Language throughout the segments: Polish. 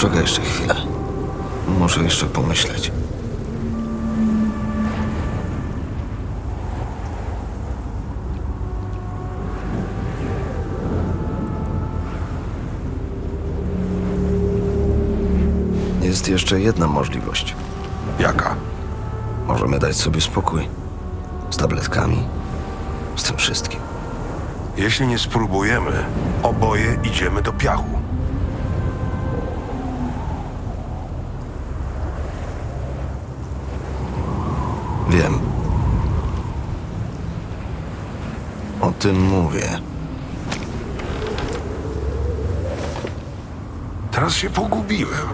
Poczekaj jeszcze chwilę. Muszę jeszcze pomyśleć. Jest jeszcze jedna możliwość. Jaka? Możemy dać sobie spokój. Z tabletkami. Z tym wszystkim. Jeśli nie spróbujemy, oboje idziemy do piachu. Wiem. O tym mówię. Teraz się pogubiłem.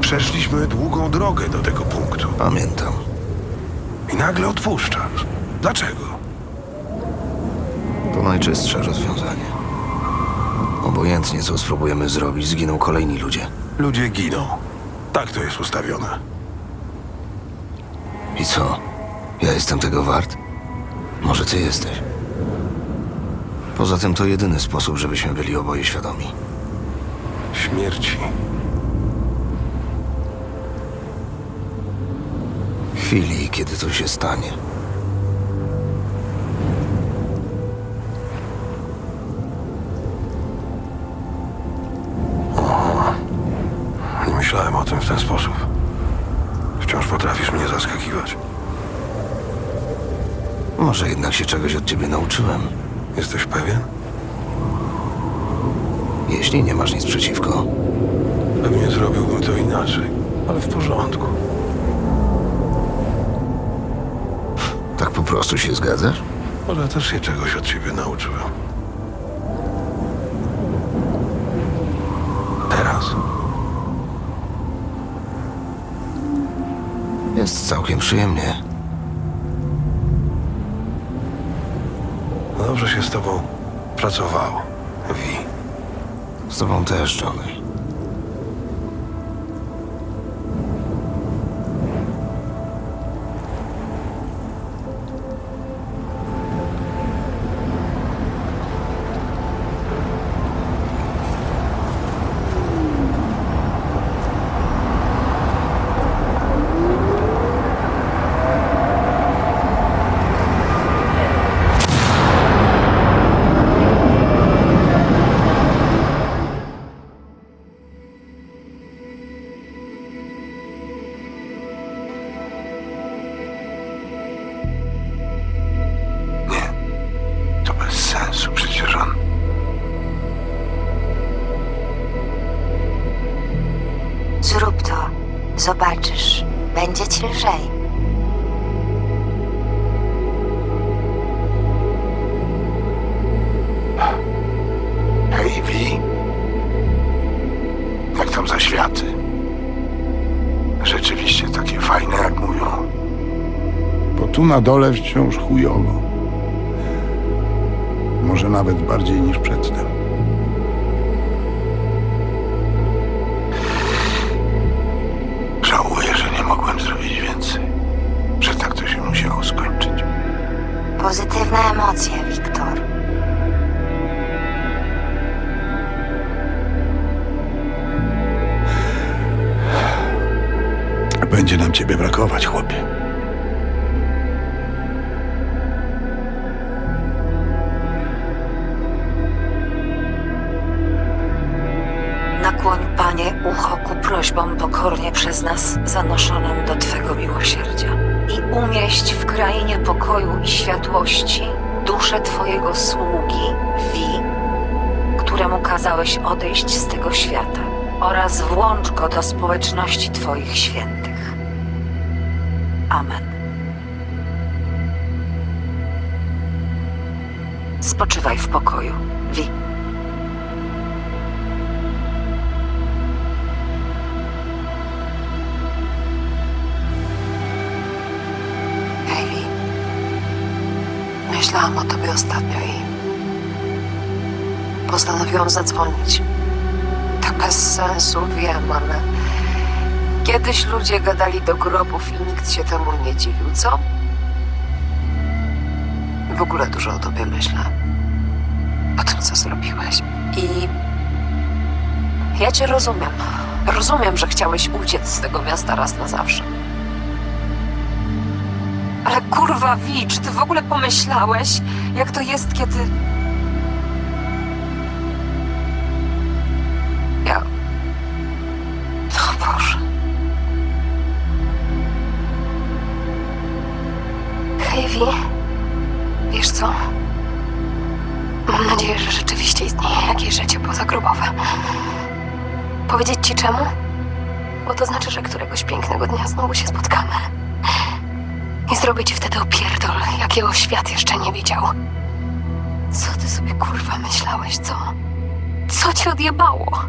Przeszliśmy długą drogę do tego punktu Pamiętam. i nagle odpuszczasz. Dlaczego? To najczystsze rozwiązanie. Obojętnie, co spróbujemy zrobić, zginą kolejni ludzie. Ludzie giną. Tak to jest ustawione. I co? Ja jestem tego wart? Może ty jesteś? Poza tym to jedyny sposób, żebyśmy byli oboje świadomi. Śmierci. Chwili, kiedy to się stanie. Nie myślałem o tym w ten sposób. Wciąż potrafisz mnie zaskakiwać. Może jednak się czegoś od ciebie nauczyłem. Jesteś pewien? Jeśli nie masz nic przeciwko, Pewnie zrobiłbym to inaczej, ale w porządku. tak po prostu się zgadzasz? Może też się czegoś od ciebie nauczyłem. Teraz Jest całkiem przyjemnie. Dobrze się z tobą pracowało, Wi. Z tobą też, Johnny. Zrób to. Zobaczysz. Będzie ci lżej. Hej, Wi. Jak tam za światy? Rzeczywiście takie fajne, jak mówią. Bo tu na dole wciąż chujowo. Może nawet bardziej niż przedtem. Będzie nam ciebie brakować, chłopie. Nakłoń, Panie, ucho ku prośbom pokornie przez nas zanoszonym do Twego miłosierdzia i umieść w krainie pokoju i światłości duszę Twojego sługi, Wi, któremu kazałeś odejść z tego świata oraz włącz go do społeczności Twoich świętych. Amen. Spoczywaj w pokoju, Wi. Ivy, myślałam o tobie ostatnio i postanowiłam zadzwonić. Tak bez sensu, wiem, ale kiedyś ludzie gadali do grobów i nikt się temu nie dziwił, co? W ogóle dużo o tobie myślę. O tym, co zrobiłeś. I ja cię rozumiem. Rozumiem, że chciałeś uciec z tego miasta raz na zawsze. Ale kurwa, Wi, czy ty w ogóle pomyślałeś, jak to jest, kiedy... Powiedzieć ci czemu? Bo to znaczy, że któregoś pięknego dnia znowu się spotkamy. I zrobię ci wtedy opierdol, jakiego świat jeszcze nie widział. Co ty sobie kurwa myślałeś, co? Co ci odjebało?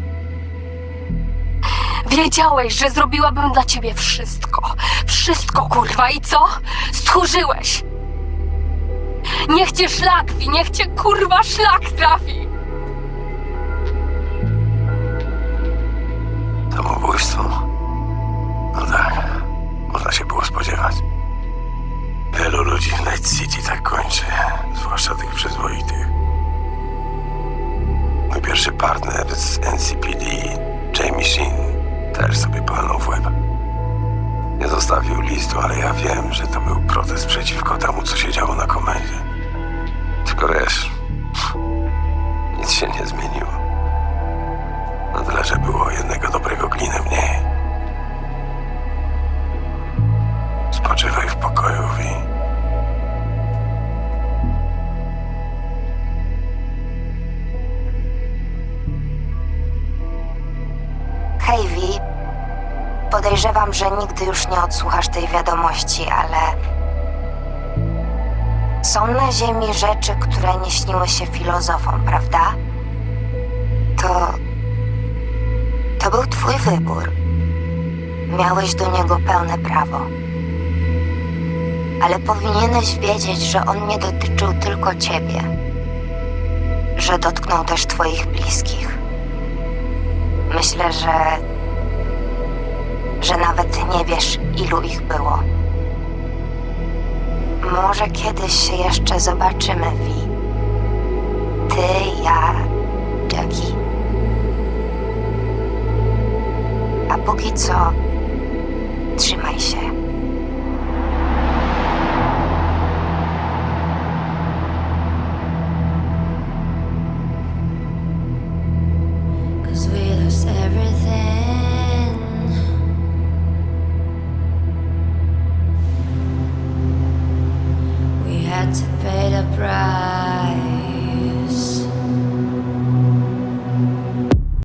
Wiedziałeś, że zrobiłabym dla ciebie wszystko. Wszystko, kurwa, i co? Stchórzyłeś! Niech cię szlak wi, niech cię kurwa szlak trafi! Też sobie palnął w łeb. Nie zostawił listu, ale ja wiem, że to był protest przeciwko temu, co się działo na komendzie. Hej, Wi. Podejrzewam, że nigdy już nie odsłuchasz tej wiadomości, ale. Są na Ziemi rzeczy, które nie śniły się filozofom, prawda? To. To był Twój wybór. Miałeś do niego pełne prawo. Ale powinieneś wiedzieć, że on nie dotyczył tylko Ciebie. Że dotknął też Twoich bliskich. Myślę, że. że nawet nie wiesz, ilu ich było. Może kiedyś się jeszcze zobaczymy, Vi. Ty, ja, Jackie. A póki co,